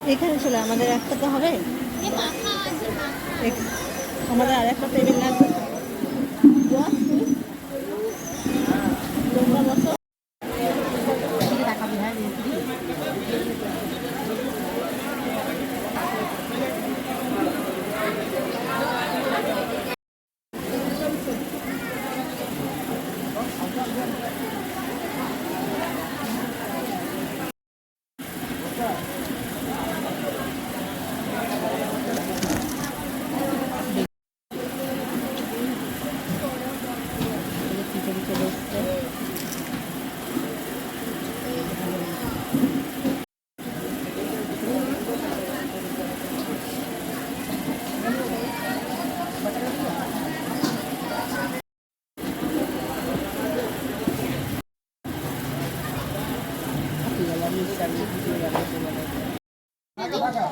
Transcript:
এখানে ছিল আমাদের একটা তো হবে আমাদের আর একটা টেবিল লাগবে। চলে এসছে। Mother, maga jo